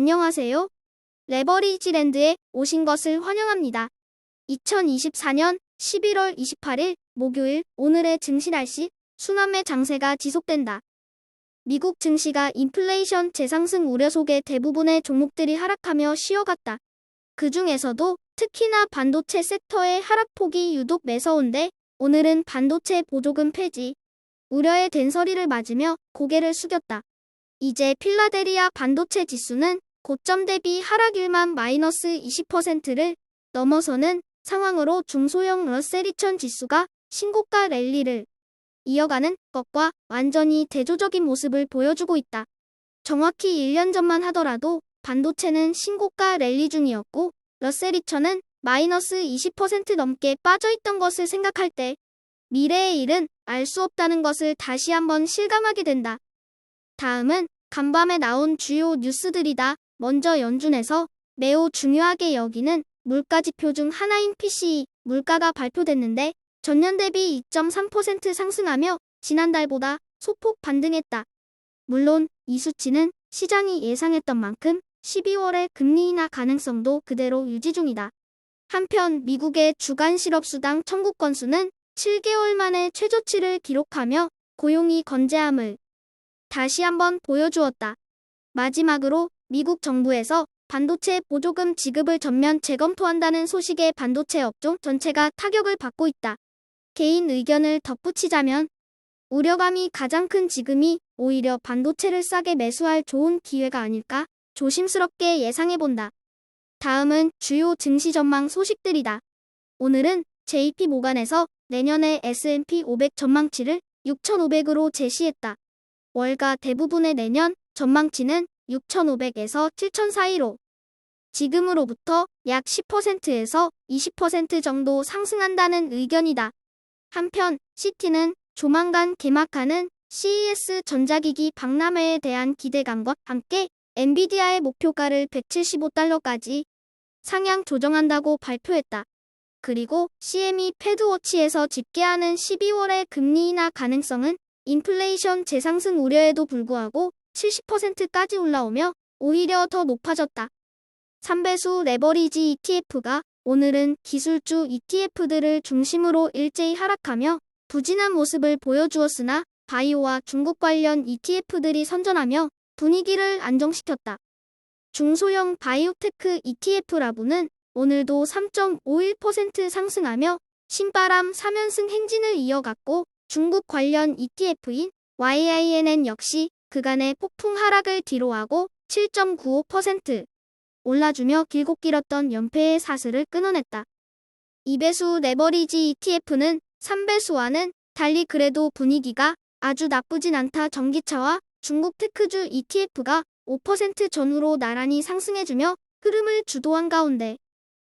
안녕하세요. 레버리지랜드에 오신 것을 환영합니다. 2024년 11월 28일 목요일 오늘의 증시 날씨 순환매 장세가 지속된다. 미국 증시가 인플레이션 재상승 우려 속에 대부분의 종목들이 하락하며 쉬어갔다. 그 중에서도 특히나 반도체 섹터의 하락폭이 유독 매서운데 오늘은 반도체 보조금 폐지 우려의 된서리를 맞으며 고개를 숙였다. 이제 필라데리아 반도체 지수는 고점 대비 하락일만 마이너스 20%를 넘어서는 상황으로 중소형 러셀 2000 지수가 신고가 랠리를 이어가는 것과 완전히 대조적인 모습을 보여주고 있다. 정확히 1년 전만 하더라도 반도체는 신고가 랠리 중이었고 러셀 2000은 마이너스 20% 넘게 빠져있던 것을 생각할 때 미래의 일은 알 수 없다는 것을 다시 한번 실감하게 된다. 다음은 간밤에 나온 주요 뉴스들이다. 먼저 연준에서 매우 중요하게 여기는 물가지표 중 하나인 PCE 물가가 발표됐는데 전년 대비 2.3% 상승하며 지난달보다 소폭 반등했다. 물론 이 수치는 시장이 예상했던 만큼 12월의 금리 인하 가능성도 그대로 유지 중이다. 한편 미국의 주간 실업수당 청구 건수는 7개월 만에 최저치를 기록하며 고용이 건재함을 다시 한번 보여주었다. 마지막으로 미국 정부에서 반도체 보조금 지급을 전면 재검토한다는 소식에 반도체 업종 전체가 타격을 받고 있다. 개인 의견을 덧붙이자면 우려감이 가장 큰 지금이 오히려 반도체를 싸게 매수할 좋은 기회가 아닐까 조심스럽게 예상해본다. 다음은 주요 증시 전망 소식들이다. 오늘은 JP 모간에서 내년의 S&P 500 전망치를 6,500으로 제시했다. 월가 대부분의 내년 전망치는 6,500에서 7,000 사이로 지금으로부터 약 10%에서 20% 정도 상승한다는 의견이다. 한편 CT는 조만간 개막하는 CES 전자기기 박람회에 대한 기대감과 함께 엔비디아의 목표가를 175달러까지 상향 조정한다고 발표했다. 그리고 CME 패드워치에서 집계하는 12월의 금리 인하 가능성은 인플레이션 재상승 우려에도 불구하고 70%까지 올라오며 오히려 더 높아졌다. 3배수 레버리지 ETF가 오늘은 기술주 ETF들을 중심으로 일제히 하락하며 부진한 모습을 보여주었으나 바이오와 중국 관련 ETF들이 선전하며 분위기를 안정시켰다. 중소형 바이오테크 ETF 라부는 오늘도 3.51% 상승하며 신바람 3연승 행진을 이어갔고 중국 관련 ETF인 YINN 역시 그간의 폭풍 하락을 뒤로하고 7.95% 올라주며 길고 길었던 연패의 사슬을 끊어냈다. 2배수 레버리지 ETF는 3배수와는 달리 그래도 분위기가 아주 나쁘진 않다 전기차와 중국 테크주 ETF가 5% 전후로 나란히 상승해주며 흐름을 주도한 가운데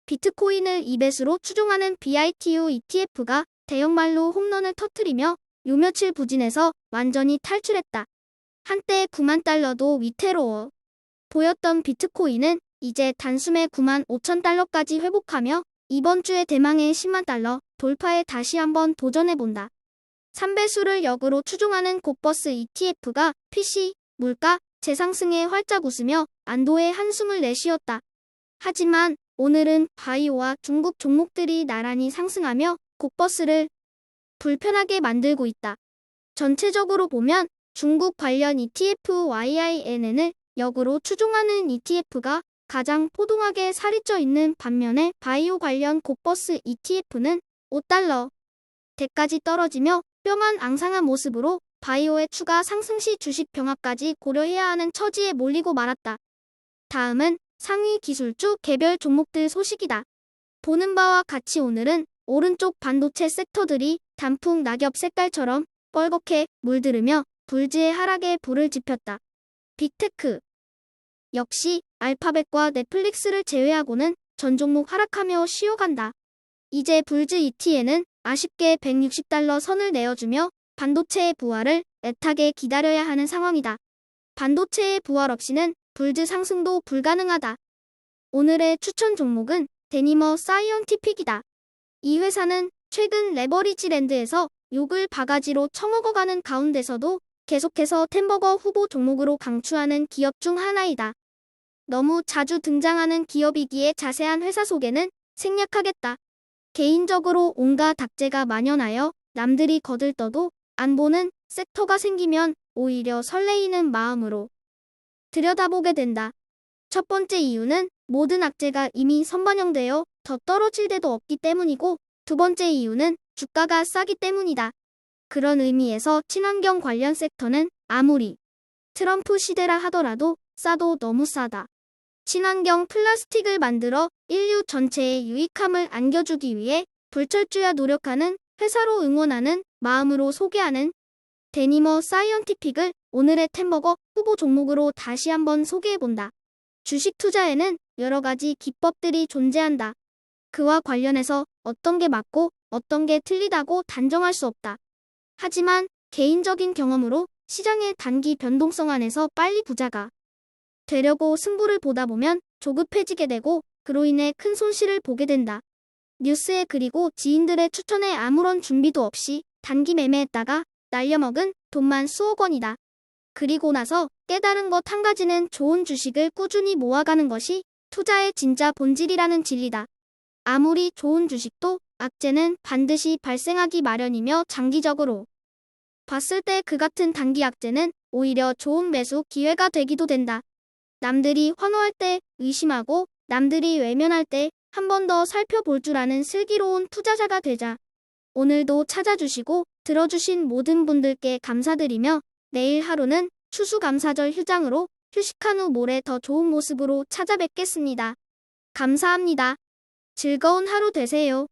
비트코인을 2배수로 추종하는 BITU ETF가 대형말로 홈런을 터트리며 요 며칠 부진해서 완전히 탈출했다. 한때 9만 달러도 위태로워 보였던 비트코인은 이제 단숨에 9만 5천 달러까지 회복하며 이번 주에 대망의 10만 달러 돌파에 다시 한번 도전해본다. 3배수를 역으로 추종하는 곡버스 ETF가 PC, 물가, 재상승에 활짝 웃으며 안도의 한숨을 내쉬었다. 하지만 오늘은 바이오와 중국 종목들이 나란히 상승하며 곡버스를 불편하게 만들고 있다. 전체적으로 보면 중국 관련 ETF YINN을 역으로 추종하는 ETF가 가장 포동하게 살이 쪄 있는 반면에 바이오 관련 곡버스 ETF는 5달러 대까지 떨어지며 뼈만 앙상한 모습으로 바이오의 추가 상승 시 주식 병합까지 고려해야 하는 처지에 몰리고 말았다. 다음은 상위 기술주 개별 종목들 소식이다. 보는 바와 같이 오늘은 오른쪽 반도체 섹터들이 단풍 낙엽 색깔처럼 뻘겋게 물들으며 불지의 하락에 불을 지폈다. 빅테크 역시 알파벳과 넷플릭스를 제외하고는 전 종목 하락하며 쉬어간다. 이제 불즈 ET에는 아쉽게 160달러 선을 내어주며 반도체의 부활을 애타게 기다려야 하는 상황이다. 반도체의 부활 없이는 불즈 상승도 불가능하다. 오늘의 추천 종목은 데니머 사이언티픽이다. 이 회사는 최근 레버리지랜드에서 욕을 바가지로 처먹어가는 가운데서도 계속해서 템버거 후보 종목으로 강추하는 기업 중 하나이다. 너무 자주 등장하는 기업이기에 자세한 회사 소개는 생략하겠다. 개인적으로 온갖 악재가 만연하여 남들이 거들떠도 안 보는 섹터가 생기면 오히려 설레이는 마음으로 들여다보게 된다. 첫 번째 이유는 모든 악재가 이미 선반영되어 더 떨어질 데도 없기 때문이고 두 번째 이유는 주가가 싸기 때문이다. 그런 의미에서 친환경 관련 섹터는 아무리 트럼프 시대라 하더라도 싸도 너무 싸다. 친환경 플라스틱을 만들어 인류 전체에 유익함을 안겨주기 위해 불철주야 노력하는 회사로 응원하는 마음으로 소개하는 데니머 사이언티픽을 오늘의 템버거 후보 종목으로 다시 한번 소개해본다. 주식 투자에는 여러 가지 기법들이 존재한다. 그와 관련해서 어떤 게 맞고 어떤 게 틀리다고 단정할 수 없다. 하지만 개인적인 경험으로 시장의 단기 변동성 안에서 빨리 부자가 되려고 승부를 보다 보면 조급해지게 되고 그로 인해 큰 손실을 보게 된다. 뉴스에 그리고 지인들의 추천에 아무런 준비도 없이 단기 매매했다가 날려먹은 돈만 수억 원이다. 그리고 나서 깨달은 것 한 가지는 좋은 주식을 꾸준히 모아가는 것이 투자의 진짜 본질이라는 진리다. 아무리 좋은 주식도 악재는 반드시 발생하기 마련이며 장기적으로 봤을 때 그 같은 단기 악재는 오히려 좋은 매수 기회가 되기도 된다. 남들이 환호할 때 의심하고 남들이 외면할 때 한 번 더 살펴볼 줄 아는 슬기로운 투자자가 되자. 오늘도 찾아주시고 들어주신 모든 분들께 감사드리며 내일 하루는 추수감사절 휴장으로 휴식한 후 모레 더 좋은 모습으로 찾아뵙겠습니다. 감사합니다. 즐거운 하루 되세요.